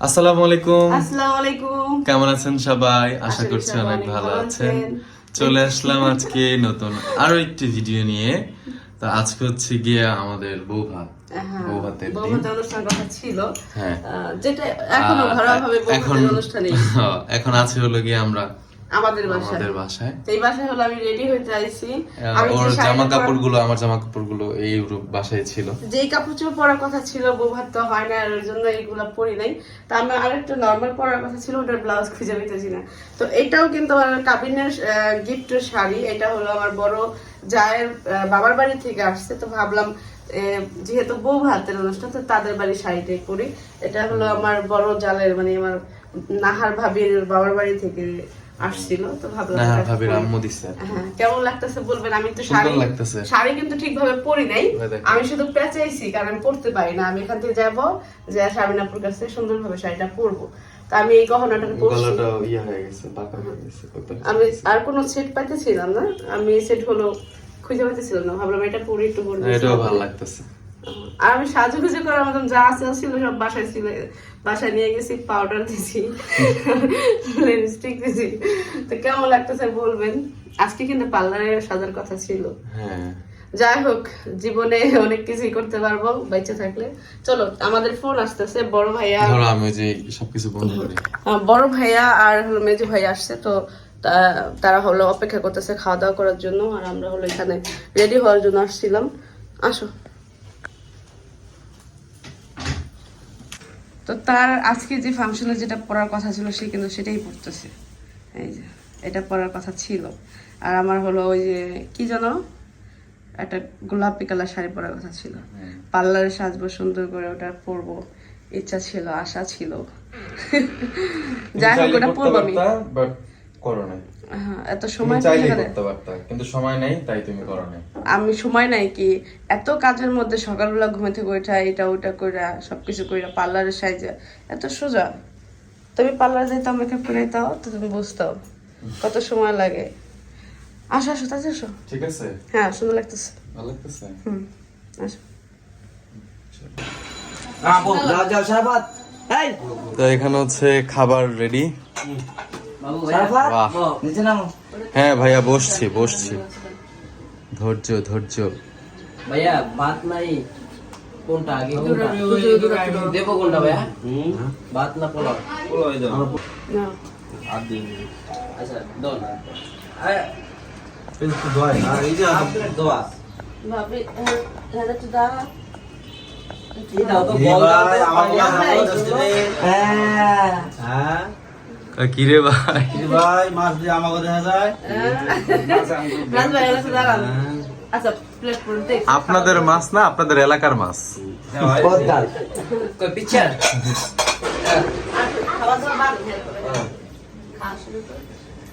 আসসালামু আলাইকুম। আসসালামু আলাইকুম। কেমন আছেন সবাই? আশা করছি অনেক ভালো আছেন। চলে আসলাম আজকে নতুন আরও একটি ভিডিও নিয়ে। তো আজকে হচ্ছে গিয়ে আমাদের বউ ভাত হ্যাঁ, বউ ভাতের দিন। অনুষ্ঠান কথা ছিল। হ্যাঁ। যেটা এখনও ভাবে এখন বৌভাতের অনুষ্ঠানে হ্যাঁ, এখন আছে হলো গিয়ে আমরা আমাদের বাসায়। আমাদের বাসায় এই বাসায় হলো আমি রেডি আমি ওর জামা কাপড়গুলো আমার জামা এই বাসায় ছিল। যেই কাপড় চোপড় পরার কথা ছিল বউ ভাত তো হয় না জন্য এইগুলো পরি নাই। তা আমি আরেকটা নর্মাল পরার কথা ছিল ওটার ব্লাউজ খুঁজে পেতেছি না। তো এটাও কিন্তু আমার কাবিনের গিফটের শাড়ি। এটা হলো আমার বড় জায়ের বাবার বাড়ি থেকে আসছে। তো ভাবলাম যেহেতু বউ ভাতের অনুষ্ঠান তো তাদের বাড়ি শাড়িটাই পরি। এটা হলো আমার বড় জালের মানে আমার নাহার ভাবির বাবার বাড়ি থেকে আসছিল তো ভাবলাম দিছে। হ্যাঁ কেমন লাগতেছে বলবেন? আমি তো শাড়ি। শাড়ি কিন্তু ঠিকভাবে পরি নাই। আমি শুধু পেঁচাইছি কারণ আমি পড়তে পারি না। আমি এখান থেকে যাব যে শামিনাপুর কাছে সুন্দরভাবে শাড়িটা পরবো। তো আমি এই গহনাটা পরছি। ইয়ে হয়ে হয়ে আমি আর কোনো সেট পাইতেছিলাম না। আমি সেট হলো খুঁজে পাইতেছিলাম না। ভাবলাম এটা পরে একটু এটাও ভালো লাগতেছে। আর আমি সাজুগুজু করার মতন যা আছে ছিল সব বাসায় ছিল বাসায় নিয়ে গেছি পাউডার দিছি লিপস্টিক দিছি। তো কেমন লাগতেছে বলবেন? আজকে কিন্তু পার্লারে সাজার কথা ছিল। হ্যাঁ। যাই হোক জীবনে অনেক কিছুই করতে পারব বেঁচে থাকলে। চলো আমাদের ফোন আসতেছে বড় ভাইয়া ধরো আমি যে সবকিছু বন্ধ করি। বড় ভাইয়া আর হলো মেজু ভাইয়া আসছে তো তারা হলো অপেক্ষা করতেছে খাওয়া দাওয়া করার জন্য আর আমরা হলো এখানে রেডি হওয়ার জন্য আসছিলাম। আসো। তো তার আজকে যে ফাংশনে যেটা পড়ার কথা ছিল সে কিন্তু সেটাই পড়তেছে। এই যে এটা পড়ার কথা ছিল। আর আমার হলো ওই যে কি জানো? একটা গোলাপি কালার শাড়ি পরার কথা ছিল। পার্লারে সাজবো সুন্দর করে ওটা পরবো। ইচ্ছা ছিল আশা ছিল। যাই হোক ওটা পরবো আমি। হ্যাঁ, এত সময় কোথায়? করতে পারতা কিন্তু সময় নেই তাই তুমি করো নাই। আমি সময় নাই কি এত কাজের মধ্যে সকালবেলা ঘুমে থেকে ওঠা এটা ওটা কইরা সবকিছু কইরা পার্লারে সাইজা এত সোজা। তুমি পার্লার মেকআপ করে তাও তো তুমি বুঝতাও কত সময় লাগে। আসো আসো তাতে আসো। ঠিক আছে? হ্যাঁ সুন্দর লাগতেছে। ভালো লাগতেছে? হুম আসো। যাও যাও শারাফাত এই! তো এখানে হচ্ছে খাবার রেডি হ্যাঁ ভাইয়া বসছি বসছি। ধৈর্য ধৈর্য। ভাইয়া ভাত নাই কোনটা আগে কোনটা? দেবো কোনটা ভাইয়া? ভাত না পোলাও? না। আচ্ছা দাও না আপনার দোয়া। হ্যাঁ হ্যাঁ দাও তো বল পানি হ্যাঁ? কি রে ভাই ভাই আচ্ছা প্লেট করে দেখ আপনাদের মাছ না আপনাদের এলাকার মাছ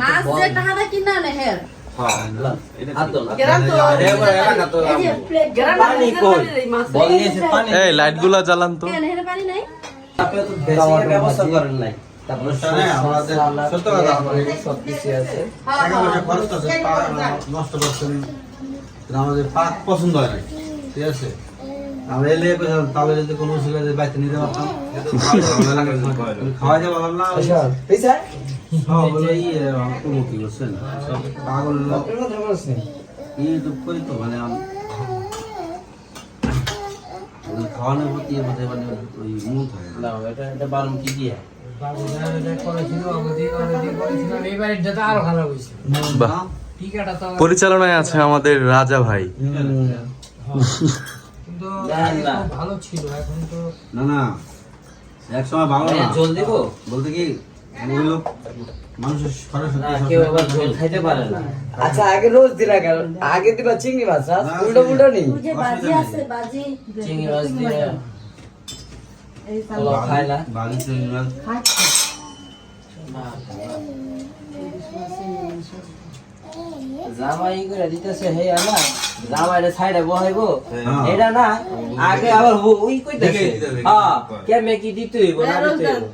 মাছ যে কিনা এই লাইটগুলা জ্বালান তো কেন হের পানি নাই আপনি তো বেসিকের ব্যবস্থা করেন নাই আমাদের পাক পছন্দ হয় না ঠিক আছে? আমরা এলে তাহলে যদি কোনো ছিল যে বাইতে নিতে পারতাম খাওয়াই যাব না পিছে সব বলে ইয়ে কোনো করছেন? সব পাগল ইউটিউব করি তো মানে খাওয়ানোর প্রতি মানে ওই মন থাকে না। এটা এটা বারণ কি দিয়ে পরিচালনায় আছে আমাদের রাজা ভাই। না না। না। না এক সময় ভালো ভাইয়া না জল দিব বলতে কি আচ্ছা আগে রোজ দিলা কেন? আগে দিবা চিংড়ি মাছ রাজ উল্টো উল্টো নেই? যে বাজি আছে বাজি। চিংড়ি মাছ দিয়ে এই পোলাও খায় না বাড়ি চিংড়ি মাছ জামাই করে দিতেছে হে না জামাইরে সাইডে বহাইবো? হ্যাঁ। এটা না আগে আবার ওই কইতেছে। হ্যাঁ কেমনে কি দিতে হইব না দিতে হইব?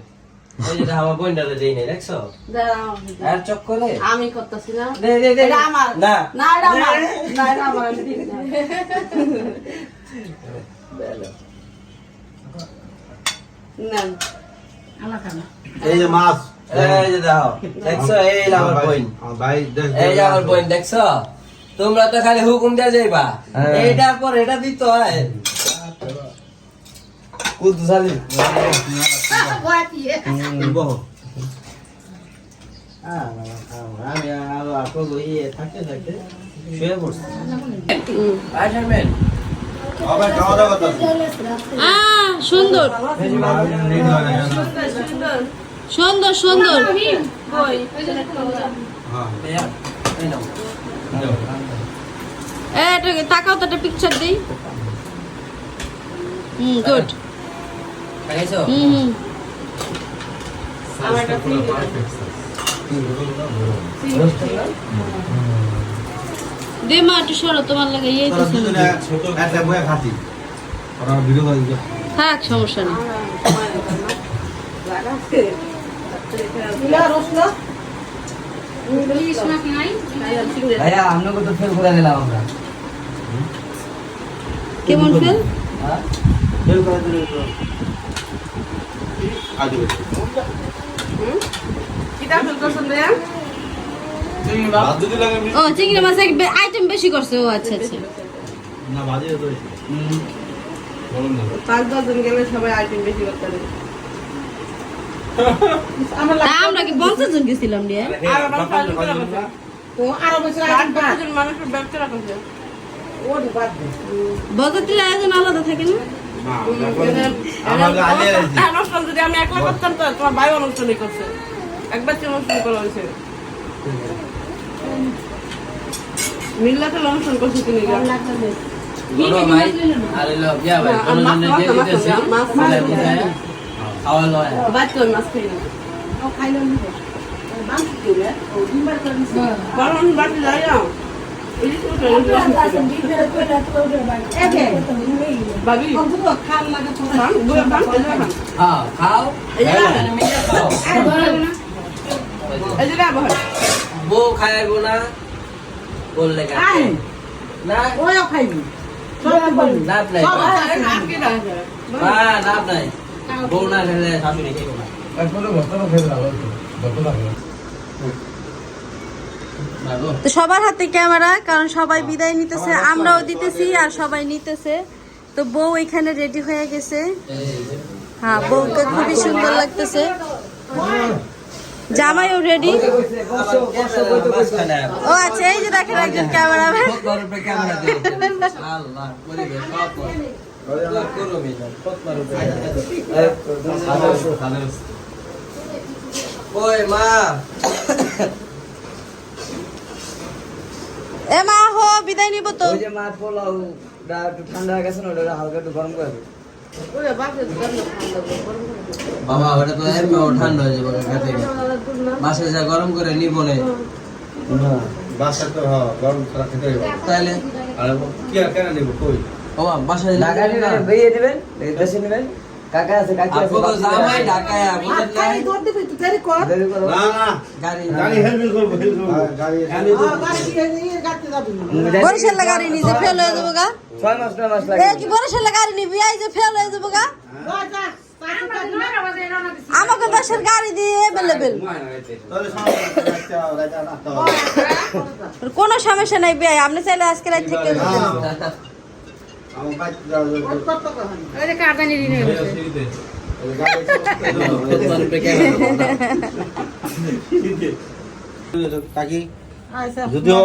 ওই যেটা আমার বইন্ডারে দেই নাই দেখছ? আর চক্করে? আমি করতেছি না। দে দে দে। এটা আমার। না। না এটা না এটা আমার আমি দিই না। এই যে মাছ। এই যে দেখো দেখছ এই আমার বোন। ভাই এই যে আমার বোন দেখছ? তোমরা তো খালি হুকুম দিয়ে যাইবা। হ্যাঁ। এইটার পর এটা দিতে হয়। কুদ্দুসালি বহ। আমি আবার করব ইয়ে থাকতে থাকতে শুয়ে পড়ছি। সুন্দর। সুন্দর সুন্দর। তাকাও তো একটা পিকচার দিই। হুম গুড হুম হুম। দে মা একটু সরো তোমার লাগে এই তো একটা বয়ে খাতি। ওরা ভিডিও করে দিচ্ছে থাক সমস্যা নেই। ভাইয়া আপনাকে তো ফেল করে দিলাম আমরা। কেমন ফেল ফেল করে দিলে আজ কিটা ফেল করছেন লাগে ও চিংড়ি মাছ আইটেম বেশি করছে ও আচ্ছা আচ্ছা। না বাজে তো পাঁচ দশ জন গেলে সবাই আইটেম বেশি করতে হবে আমরা কি পঞ্চাশ জন গেছিলাম রে? বজটির আয়োজন আলাদা থাকে না? যদি আমি একলা করতাম তো তোমার ভাই অনুষ্ঠানই করছে। একবার কি অনুষ্ঠান করা হয়েছে। মিল্লাতে অনুষ্ঠান করছে খাও। হয়। বউ খাইবো না বললে কেন না? লাভ নাই। আর কি রাখবে? না লাভ নাই। বউ না খেলে শাশুড়ি খেলো না তো সবার হাতে ক্যামেরা কারণ সবাই বিদায় নিতেছে আমরাও দিতেছি আর সবাই নিতেছে। তো বউ এখানে রেডি হয়ে গেছে। হ্যাঁ বউকে খুবই সুন্দর লাগতেছে। জামাইও রেডি ও আচ্ছা এই যে দেখেন একজন ক্যামেরাম্যান মা। এ মা হো বিদায় নিব তো। ঠান্ডা হয়ে গেছে না ওটা হালকা একটু গরম করে। বাবা ওটা তো এমনি ঠান্ডা হয়ে যাবে গা থেকে মাসে যা গরম করে নি। বলে বাসা তো হ্যাঁ গরম ছাড়া খেতে তাইলে? আর কি আর কেন নিব কই? বাবা বাসায় লাগাই নেবেন বেরিয়ে দিবেন দেশে নেবেন। কাকা আছে কাকি আছে আপু তো বাচ্চা জামাই আছে। ঢাকায় বুঝেন নাই। দেরি করো। না না গাড়ি গাড়ি হেলমেট করব হেলমেট গাড়ি বরিশাল গাড়ি নিজে ফেল হয়ে যাব গা। ছয় মাস নয় মাস এ লাগে কি বরিশাল গাড়ি নিবি? এই যে ফেল হয়ে যাব গা। আমাকে দেশের গাড়ি দিয়ে অ্যাভেলেবেল কোনো সমস্যা নাই বিয়াই আপনি চাইলে আজকে রাত থেকে আমার বাইক যাও কাকি যদিও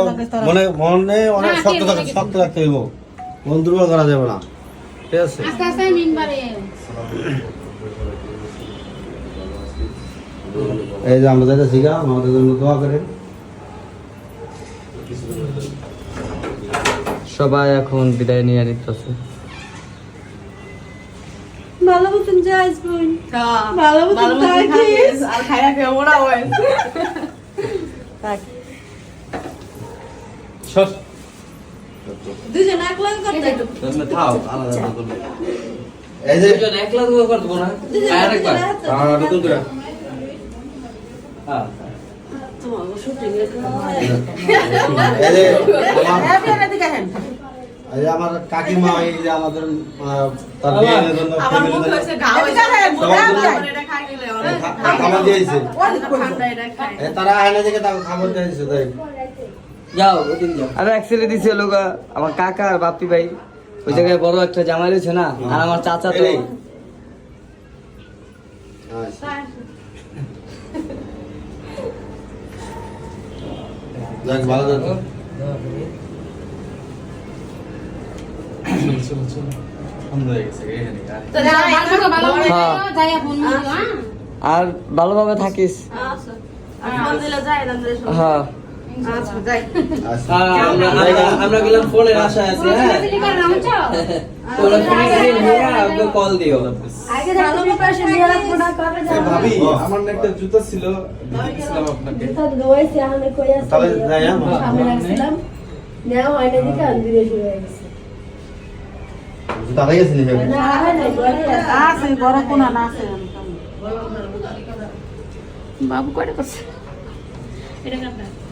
মনে মনে অনেক শক্ত থাকে শক্ত রাখতে হইব। মন দুর্বল করা যাবে না। ঠিক আছে? এই যে আমরা যাইতে শিখা আমাদের জন্য দোয়া করেন। সবাই এখন বিদায় নিয়ে নিতেছে। ভালো মতন যাইস বোন। ভালো মতন থাকিস আর খাইয়া খেয়ে ওরা হয় দুজন এক লাখ করতে থাও আলাদা করবে এই যে দুজন একলা দুটো করে না আর একবার আর নতুন হ্যাঁ। আমার কাকিমা এই যে আমাদের তার বিয়ের জন্য আমার family মুখ জন্য হয়েছে ঘা হয়েছে এটা খাই গেলে অনেক খা- খাবার দিয়েছে ঠান্ডা এটা খাই এ, তারা আয়না থেকে তাকে খাবার দিয়েছে তাই দিছে আমার কাকা আর বাপ্পি ভাই। ওই জায়গায় বড় একটা জামাই রয়েছে না আর আমার চাচা তো এই। আচ্ছা। যাক ভালো থাকো হয়ে আর যাই হ্যাঁ আর ভালোভাবে থাকিস। শোনো। হ্যাঁ। আচ্ছা যাই। আচ্ছা। আমরা- গেলাম ফোনের আশায় আছি হ্যাঁ। কল দিও। ভাবি না একটা জুতা ছিল আপনাকে। তাহলে যাই হ্যাঁ রাখছিলাম। নেওয়া হয়। না দিকে আন্দিরে শুরু গেছে তারা গেছিলি না না আছে। বাবু কয়টা করছে? একটু নিকট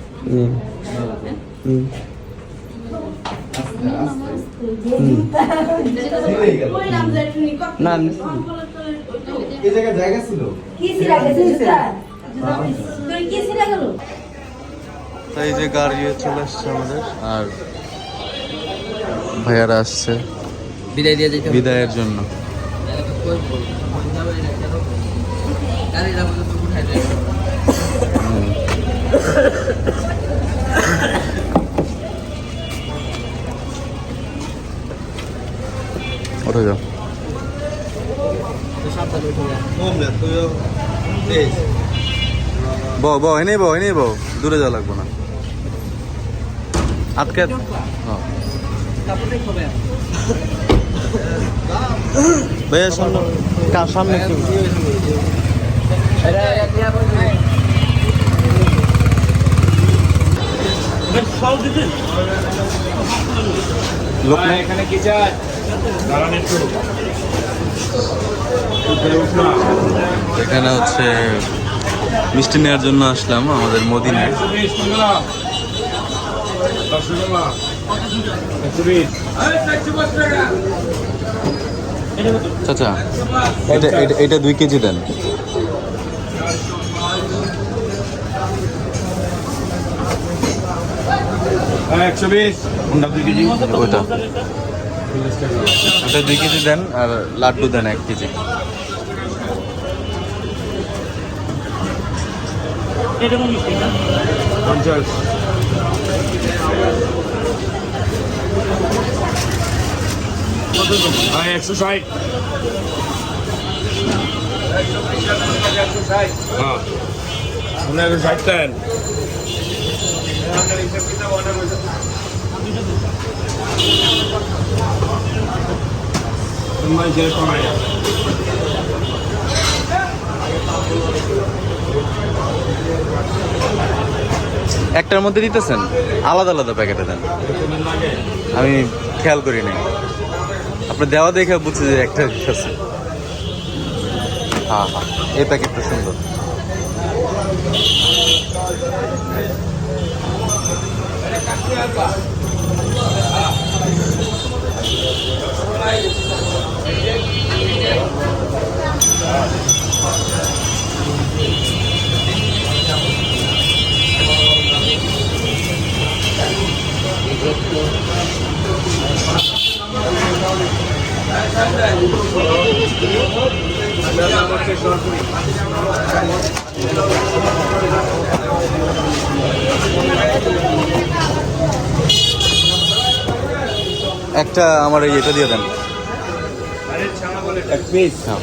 না এই জায়গায় জায়গা ছিল কি সিরা গেছে জুতা তুই কি সিরা গেল তো এই যে গাড়ি চলে আসছে আমাদের আর ভাইয়ারা আসছে বিদায় দিয়ে যেতে। বিদায়ের জন্য। ওঠে যাও ব ব এনেই বউ এনেই বউ দূরে যাওয়া লাগবে না। আটকে হ্যাঁ। ভাইয়া সামনে কা- সামনে একটু লোক এখানে কি চাই এখানে হচ্ছে মিষ্টি নেওয়ার জন্য আসলাম আমাদের মদিনায়। চাচা এটা এটা- দুই কেজি দেন। হ্যাঁ একশো বিশ। ওটা। ওটা দুই কেজি দেন আর লাড্ডু দেন এক কেজি। পঞ্চাশ। একশো ষাট। হ্যাঁ। একশো ষাট কমাই একটার মধ্যে দিতেছেন? আলাদা আলাদা প্যাকেটে দেন। আমি খেয়াল করি নাই। আপনার দেওয়া দেখে বুঝছি যে একটা আছে। হ্যাঁ হ্যাঁ এই প্যাকেটটা সুন্দর। আমরা নাম্বার চেক করি একটা আমার এই এটা দিয়ে দেন। এক পিস হ্যাঁ।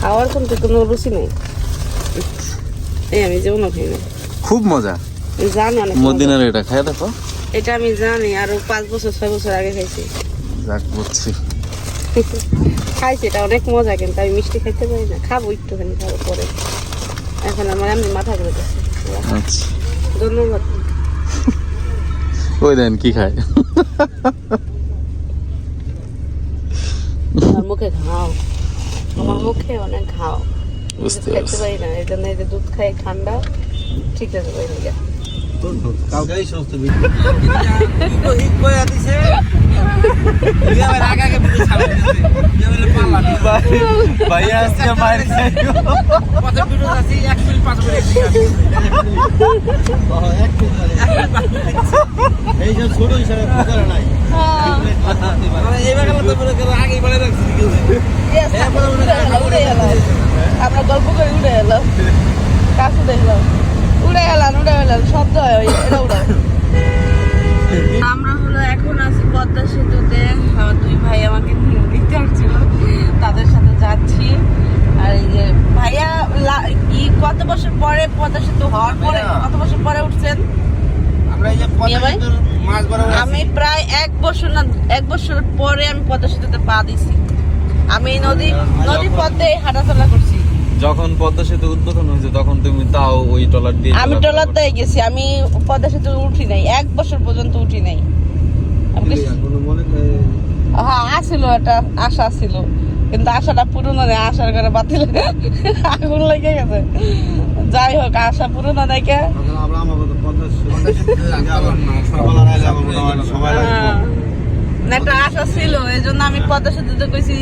খাওয়ার কিন্তু কোনো রুচি নেই। এই আমি যেমন খাই না খুব মজা। জানি অনেক মদিনার এটা খাই দেখো। এটা আমি জানি আর পাঁচ বছর ছয় বছর আগে খাইছি। যাক বুঝছি। খাইছি এটা অনেক মজা কিন্তু আমি মিষ্টি খাইতে পারি না। খাব একটুখানি খাব পরে। এখন আমার এমনি মাথা ঘুরে গেছে আচ্ছা। ধন্যবাদ। ওই দেন কি খায়? আমার মুখে ঘাও। আমার মুখে অনেক ঘাও। বুঝতে পারছি পারি না এই জন্য এই যে দুধ খাই ঠান্ডা ঠিক আছে পারি না কালকে সমস্ত ভাইয়া আজকে মায়ের খাইও এই যে ছোট হিসাবে নাই। আমরা গল্প করে উড়ে এলাম দেখলাম উড়ে এলাম উড়ে এলাম শব্দ হয় ওই, এটা উড়াও আমরা হলো এখন আছি পদ্মা সেতুতে। আমার দুই ভাই আমাকে নিতে আসছিল। তাদের সাথে যাচ্ছি। আর এই যে ভাইয়া ই কত বছর পরে পদ্মা সেতু হওয়ার পরে কত বছর পরে উঠছেন? আমি প্রায় এক বছর না এক বছর পরে আমি পদ্মা সেতুতে পা দিছি আমি নদী নদী পথে হাঁটাচলা করছি। যখন পদ্মা সেতু উদ্বোধন হয়েছে তখন তুমি তাও ওই টলার দিয়ে আমি ট্রলার। দিয়ে গেছি আমি পদ্মা সেতু উঠি নাই এক বছর পর্যন্ত উঠি নাই। হ্যাঁ আসছিল একটা আশা ছিল কিন্তু আশাটা পূরণ নেই আশার করে বাতিল আগুন লেগে গেছে। যাই হোক আশা পূরণ হ্যাঁ। না, একটা আশা ছিল এই জন্য আমি পদ্মা সেতুতে কইছি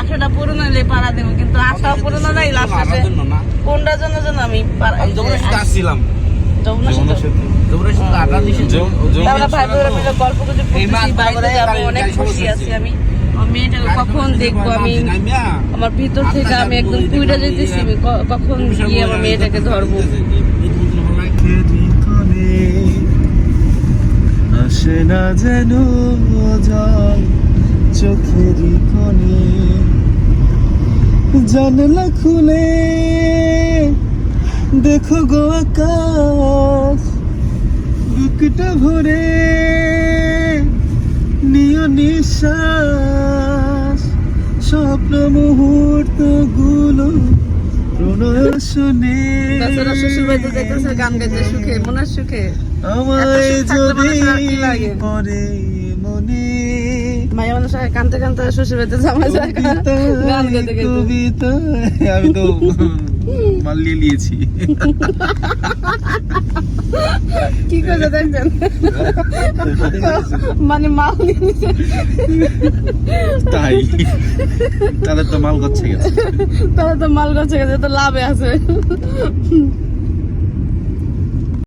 আশাটা পূরণ হইলে পাড়া দেবো কিন্তু আশা পূরণ নাই লাস্টে কোনটার জন্য যেন আমি আসছিলাম। অনেক গাড়ি খুশি আছি আমি মেয়েটাকে কখন দেখব আমি আমার ভিতর থেকে আমি একদম কুইটা যেতেছি আমি কখন গিয়ে আমার মেয়েটাকে ধরবো। আসে না যেন জল চোখেরই কোণে। জানলা খুলে দেখো গো আকাশ, বুকটা ভরে নিয় নিঃশ্বাস। স্বপ্ন মুহূর্তগুলো প্রণয় শুনে। গান গাইতে, সুখে, মনের সুখে। আমায় যদি? পরে মনে। মায়া মানুষ আগে কানতে কানতে শ্বশুর বাড়িতে জামা যায় গান গাইতে গাইতে। কবিতা আমি তো মাল্লিয়ে নিয়েছি। কি করে দেখছেন? মানে মাল তাই। তাহলে তো মাল গচ্ছে গেছে। তাহলে তো মাল গছে গেছে তো লাভে আছে।